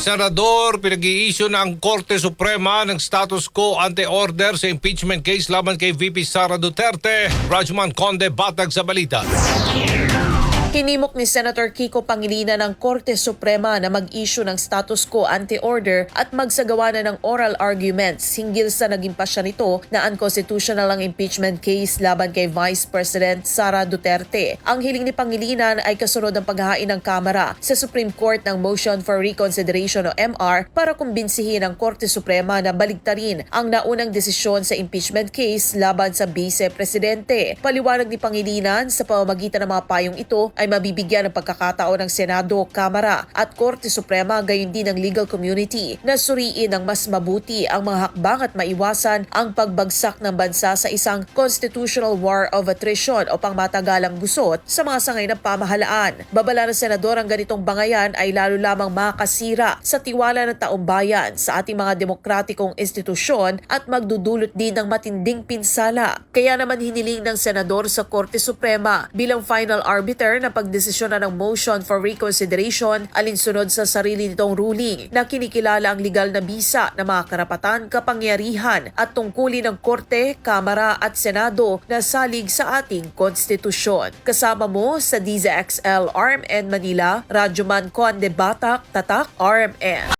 Senador, pinag-i-issue ng Korte Suprema ng status quo ante-order sa impeachment case laban kay VP Sara Duterte. Rajman Conde Batag sa balita. Hinimok ni Senator Kiko Pangilinan ng Korte Suprema na mag-issue ng status quo ante-order at magsagawa na ng oral arguments hinggil sa naging pasya nito na unconstitutional ang impeachment case laban kay Vice President Sara Duterte. Ang hiling ni Pangilinan ay kasunod ng paghahain ng Kamara sa Supreme Court ng Motion for Reconsideration o MR para kumbinsihin ang Korte Suprema na baligtarin ang naunang desisyon sa impeachment case laban sa Vice Presidente. Paliwanag ni Pangilinan sa pamamagitan ng mga payong ito ay mabibigyan ng pagkakataon ng Senado, Kamara at Korte Suprema gayon din ng legal community na suriin ng mas mabuti ang mga hakbang at maiwasan ang pagbagsak ng bansa sa isang constitutional war of attrition o pangmatagalang gusot sa mga sangay ng pamahalaan. Babala ng Senador ang ganitong bangayan ay lalo lamang makasira sa tiwala ng taong bayan sa ating mga demokratikong institusyon at magdudulot din ng matinding pinsala. Kaya naman hiniling ng Senador sa Korte Suprema bilang final arbiter na pagdesisyonan ng motion for reconsideration alinsunod sa sarili nitong ruling na kinikilala ang legal na bisa ng mga karapatan, kapangyarihan at tungkulin ng Korte, Kamara at Senado na salig sa ating konstitusyon. Kasama mo sa DZXL Arm and Manila, Radyoman Conde Batak, Tatak, RMN.